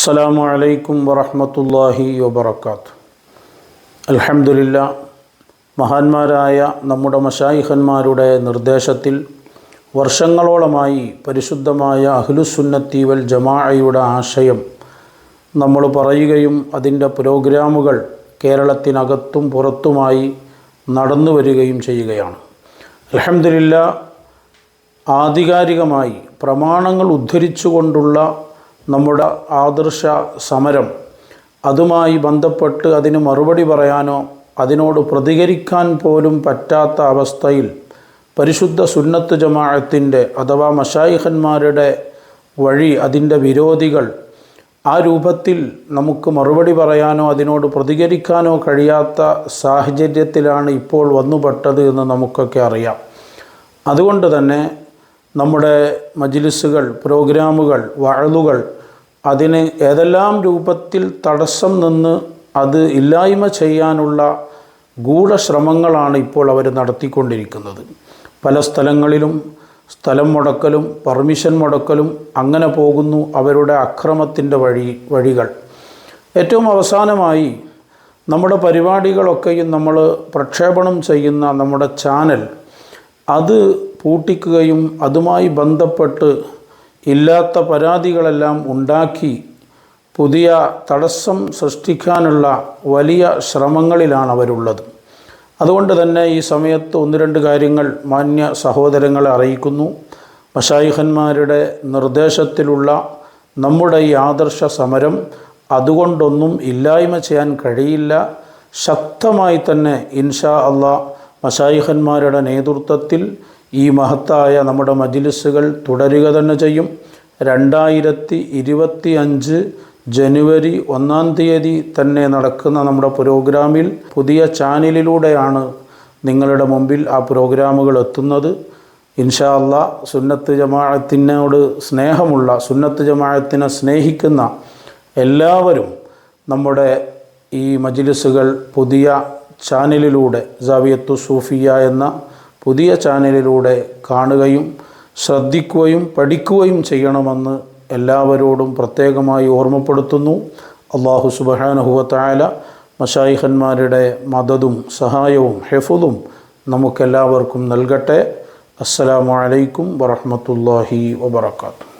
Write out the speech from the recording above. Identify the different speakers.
Speaker 1: അസ്സലാമു അലൈക്കും വറഹ്മത്തുള്ളാഹി വബറകാത്ത്. لله മഹാന്മാരായ നമ്മുടെ മഷായിഖന്മാരുടെ നിർദ്ദേശത്തിൽ വർഷങ്ങളോളമായി പരിശുദ്ധമായ അഹ്ലുസുന്നത്തി വൽ ജമാഅയുടെ ആശയം നമ്മൾ പറയുകയും അതിന്റെ പ്രോഗ്രാമുകൾ കേരളത്തിനകത്തും പുറത്തുമായി നടന്നു വരികയും ചെയ്യുകയാണ്. അലഹമില്ല ആധികാരികമായി പ്രമാണങ്ങൾ ഉദ്ധരിച്ചുകൊണ്ടുള്ള നമ്മുടെ ആദർശ സമരം അതുമായി ബന്ധപ്പെട്ട് അതിന് മറുപടി പറയാനോ അതിനോട് പ്രതികരിക്കാൻ പോലും പറ്റാത്ത അവസ്ഥയിൽ പരിശുദ്ധ സുന്നത്ത് ജമാഅത്തിന്റെ അഥവാ മഷായിഖന്മാരുടെ വഴി അതിന്റെ വിരോധികൾ ആ രൂപത്തിൽ നമുക്ക് മറുപടി പറയാനോ അതിനോട് പ്രതികരിക്കാനോ കഴിയാത്ത സാഹചര്യത്തിലാണ് ഇപ്പോൾ വന്നുപെട്ടത് എന്ന് നമുക്കൊക്കെ അറിയാം. അതുകൊണ്ട് തന്നെ നമ്മുടെ മജിലിസുകൾ പ്രോഗ്രാമുകൾ വഴലുകൾ അതിന് ഏതെല്ലാം രൂപത്തിൽ തടസ്സം നിന്ന് അത് ഇല്ലായ്മ ചെയ്യാനുള്ള ഗൂഢശ്രമങ്ങളാണ് ഇപ്പോൾ അവർ നടത്തിക്കൊണ്ടിരിക്കുന്നത്. പല സ്ഥലങ്ങളിലും സ്ഥലം മുടക്കലും പെർമിഷൻ മുടക്കലും അങ്ങനെ പോകുന്നു അവരുടെ അക്രമത്തിന്റെ വഴി വഴികൾ. ഏറ്റവും അവസാനമായി നമ്മുടെ പരിപാടികളൊക്കെയും നമ്മൾ പ്രക്ഷേപണം ചെയ്യുന്ന നമ്മുടെ ചാനൽ അത് പൂട്ടിക്കുകയും അതുമായി ബന്ധപ്പെട്ട് ഇല്ലാത്ത പരാതികളെല്ലാം ഉണ്ടാക്കി പുതിയ തടസ്സം സൃഷ്ടിക്കാനുള്ള വലിയ ശ്രമങ്ങളിലാണ് അവരുള്ളത് അതുകൊണ്ട് തന്നെ ഈ സമയത്ത് ഒന്ന് രണ്ട് കാര്യങ്ങൾ മാന്യ സഹോദരങ്ങളെ അറിയിക്കുന്നു. മഷായിഖന്മാരുടെ നിർദ്ദേശത്തിലുള്ള നമ്മുടെ ഈ ആദർശ സമരം അതുകൊണ്ടൊന്നും ഇല്ലായ്മ ചെയ്യാൻ കഴിയില്ല. ശക്തമായി തന്നെ ഇൻഷാ അള്ളാ മഷായിഖന്മാരുടെ നേതൃത്വത്തിൽ ഈ മഹത്തായ നമ്മുടെ മജിലിസുകൾ തുടരുക തന്നെ ചെയ്യും. രണ്ടായിരത്തി ഇരുപത്തി അഞ്ച് ജനുവരി ഒന്നാം തീയതി തന്നെ നടക്കുന്ന നമ്മുടെ പ്രോഗ്രാമിൽ പുതിയ ചാനലിലൂടെയാണ് നിങ്ങളുടെ മുമ്പിൽ ആ പ്രോഗ്രാമുകൾ എത്തുന്നത്. ഇൻഷാ അള്ളാ സുന്നത്ത് ജമാഅത്തിനോട് സ്നേഹമുള്ള സുന്നത്ത് ജമാഅത്തിനെ സ്നേഹിക്കുന്ന എല്ലാവരും നമ്മുടെ ഈ മജിലിസുകൾ പുതിയ ചാനലിലൂടെ ജാവിയത്തു സൂഫിയ എന്ന പുതിയ ചാനലിലൂടെ കാണുകയും ശ്രദ്ധിക്കുകയും പഠിക്കുകയും ചെയ്യണമെന്ന് എല്ലാവരോടും പ്രത്യേകമായി ഓർമ്മപ്പെടുത്തുന്നു. അള്ളാഹു സുബഹാനഹുവത്തായ മഷായിഹന്മാരുടെ മദതും സഹായവും ഹെഫുദും നമുക്കെല്ലാവർക്കും നൽകട്ടെ. അസ്സലാമു അലൈക്കും വറഹമത്തല്ലാഹി വബർക്കാത്തു